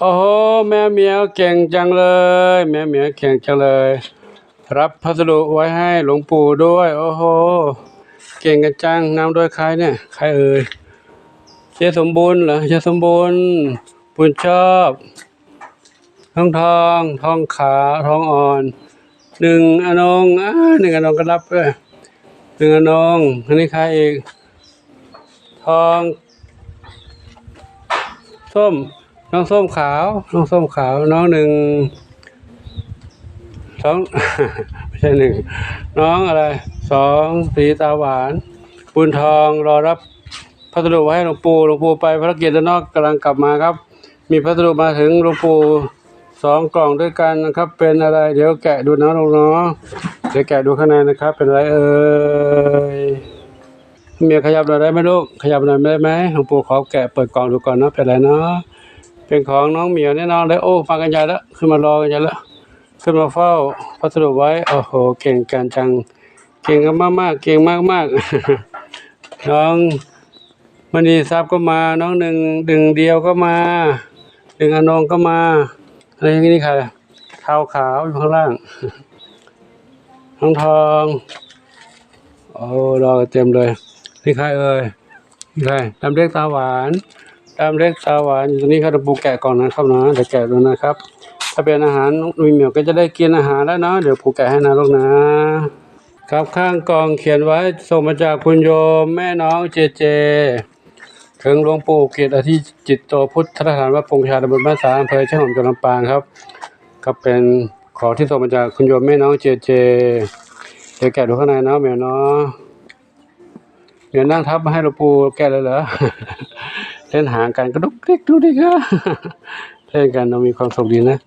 โอ้โหแม่เหมียวเก่งจังเลย แม่เหมียวเก่งจังเลย รับพัสดุไว้ให้หลวงปู่ด้วย โอ้โหเก่งกันจังนำโดยใครเนี่ยใครเอ่ยเจสมบูรณ์เหรอเจสมบูรณ์ปุญชอบทองทองทองขาทองอ่อนหนึ่งอนงอ่าหนึ่งอนงก็รับด้วยหนึ่งอนงอันนี้ใครอีกทองส้ม น้องส้มขาว น้องส้มขาว น้องหนึ่งสอง ไม่ใช่หนึ่ง น้องอะไรสองสีตาหวานปุณทองรอรับพัสดุไว้ให้หลวงปู่หลวงปู่ไปภารกิจด้านนอกกำลังกลับมาครับ มีพัสดุมาถึงหลวงปู่สองกล่องด้วยกันนะครับ เป็นอะไร เดี๋ยวแกะดูนะลูกเนาะเดี๋ยวแกะดูข้างในนะครับ เป็นอะไรเอ่ยเมียขยับหน่อยได้ไหมลูกขยับหน่อยได้ไหมหลวงปู่ขอแกะเปิดกล่องดูก่อนเนาะเป็นอะไรเนาะ เป็นของน้องเหมียวแน่นอนเลยโอ้มากันใหญ่แล้วขึ้นมารอกันใหญ่แล้วขึ้นมาเฝ้าพัสดุไว้โอ้โหเก่งกันจัง เก่งกันมากมากเก่งมากมากน้องมณีทรัพย์ก็มาน้องหนึ่งดึงเดียวก็มาดึงอนงก็มาอะไรอย่างนี้ค่ะเท้าขาวอยู่ข้างล่างน้องทองโอ้รอเต็มเลยนี่ใครเอ่ยนี่ใครดำเล็กตาหวาน ตามเล็กตาหวานอยู่ตรงนี้ครับเดี๋ยวปูแกะก่อนนะครับนะเดี๋ยวแกะดูนะครับ ถ้าเป็นอาหารมีเหมียวก็จะได้กินอาหารแล้วเนาะเดี๋ยวปูแกะให้นะลูกนะครับข้างกล่องเขียนไว้ส่งมาจากคุณโยมแม่น้องเจเจถึงหลวงปู่เกียรติอธิจิตโตพุทธสถานวัดปงชาตำบลบ้านสาอำเภอเชียงของจังหวัดลำปางครับ ก็เป็นของที่ส่งมาจากคุณโยมแม่น้องเจเจ เดี๋ยวแกะดูข้างในเนาะเหมียวเนาะเดี๋ยวนั่งทับมาให้หลวงปู่แกะเลยเหรอ เล่นหางกันกระดุกดิกดูดิค่ะเล่นกันเรามีความสุขดีนะ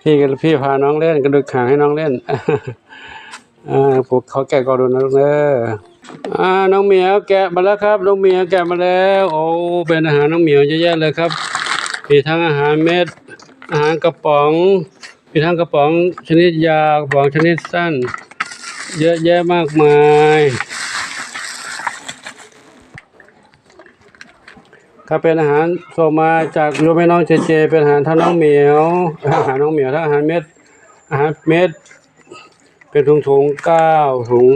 พี่กับพี่พาน้องเล่นกระดุกหางให้น้องเล่นอ่าพวกเขาแกะก่อนดูนะลูกเด้ออ่าน้องเหมียวแกะมาแล้วครับ น้องเหมียวแกะมาแล้ว โอ้เป็นอาหารน้องเหมียวเยอะแยะเลยครับ มีทั้งอาหารเม็ด อาหารกระป๋อง มีทั้งกระป๋องชนิดยาวกระป๋องชนิดสั้น เยอะแยะมากมาย ครับเป็นอาหารส่งมาจากโยมแม่น้องเจเจ เป็นอาหารท่าน้องเหมียว อาหารน้องเหมียวถ้าอาหารเม็ด อาหารเม็ด เป็นถุงถุงเก้าถุง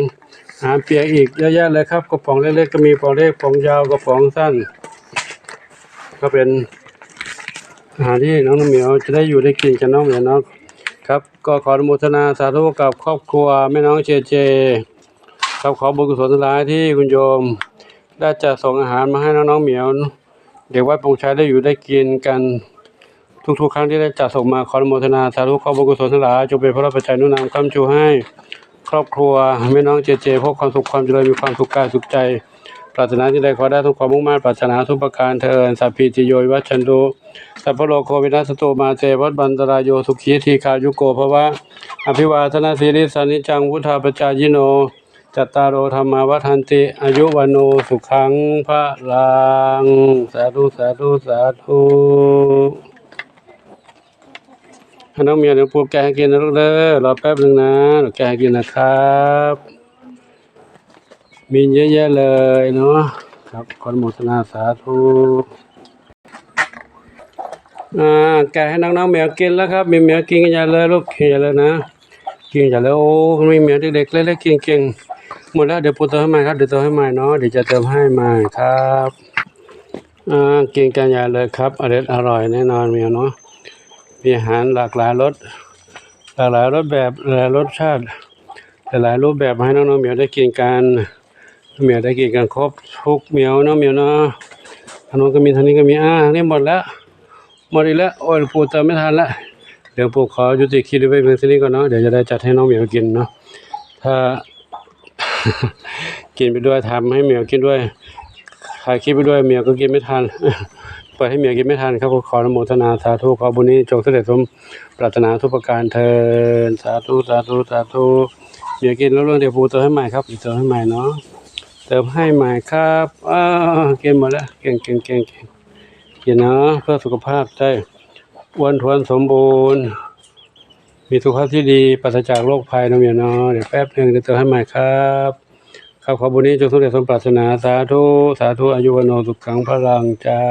อาหารเปียกอีกเยอะแยะเลยครับกระป๋องเล็กๆก็มีกระป๋องเล็กกระป๋องยาวกระป๋องสั้น ก็เป็นอาหารที่น้องน้องเหมียวจะได้อยู่ได้กินกับน้องเหมียวเนาะครับก็ขออนุโมทนาสาธุกับครอบครัวแม่น้องเจเจครับขอบุญกุศลทั้งหลายที่คุณโยม ได้จะส่งอาหารมาให้น้องๆเหมียว เด็กวัดปงชัยได้อยู่ได้กินกันทุกๆครั้งที่ได้จัดส่งมาขออนุโมทนาสาธุขอบุญกุศลทั้งหลายจงเป็นพระราชปัจจัยนุนำคำชูให้ ครอบครัวแม่น้องเจเจพบความสุขความเจริญมีความสุขกายสุขใจ ปรารถนาที่ใดขอได้ทุกความมุ่งมั่นปรารถนาทุกประการเทินสัพพิติโยวัชชันตุสัพพโลกโควินัสตุมาเตวัดบันตรายโยสุขีทีคายุโกภวะอภิวาทนาสีริสานิจังวุธาปจายิโน จัตตารโอธรรมาวัฏันติ อายุวันโนสุขังพระลัง สาธุสาธุสาธุให้น้องเมียเดี๋ยวปูแกให้กินนะลูกเด้อรอแป๊บหนึ่งนะเดี๋ยวแกให้กินนะครับ มีเยอะแยะเลยเนาะครับขออนุโมทนาสาธุอ่าแกให้น้องๆแมวกินแล้วครับ มีแมวกินกันใหญ่เลยลูกกินใหญ่เลยนะกินใหญ่เลยโอ้มีแมวเด็กๆเล็กๆเก่ง หมดแล้วเดี๋ยวปูเติมให้ใหม่ครับเดี๋ยวเติมให้ใหม่เนาะเดี๋ยวจะเติมให้ใหม่ครับอ่ากินกันใหญ่เลยครับอร่อยอร่อยแน่นอนแมวเนาะมีอาหารหลากหลายรสหลากหลายรสแบบหลายรสชาติหลายรูปแบบมาให้น้องๆเมียวได้กินกันเมียวได้กินกันครบทุกเมียวเนาะเมียวเนาะทางโน้นก็มีทางนี้ก็มีอ่านี้หมดแล้วหมดอีกแล้วโอ้ยปูเติมไม่ทันละเดี๋ยวปูขอยุติคลิปไว้เพียงเท่านี้ก่อนเนาะเดี๋ยวจะได้จัดให้น้องเหมียวกินเนาะถ้า กินไปด้วยทำให้เหมียวกินด้วยถ่ายคลิปไปด้วยเหมียวก็กินไม่ทันเปิดให้เหมียวกินไม่ทันครับก็ขออนุโมทนาสาธุขอบุญนี้จงเสำเร็จสมปรารถนาทุกประการเทินสาธุสาธุสาธุเมียวกินแล้วเรื่องเดี๋ยวปูเติมให้ใหม่ครับเติมให้ใหม่เนาะเติมให้ใหม่ครับอ้าวกินหมดแล้วเก่งเก่งเก่งเก่งกินเนาะเพื่อสุขภาพได้อ้วนทวนสมบูรณ์ มีสุขภาพที่ดีปราศจากโรคภัยนะเมียเนาะเดี๋ยวแป๊บหนึ่งจะเติมให้ใหม่ครับครับขอบุญนี้จงสำเร็จสมปรารถนาสาธุสาธุอายุวโนสุขังพลังเจ้า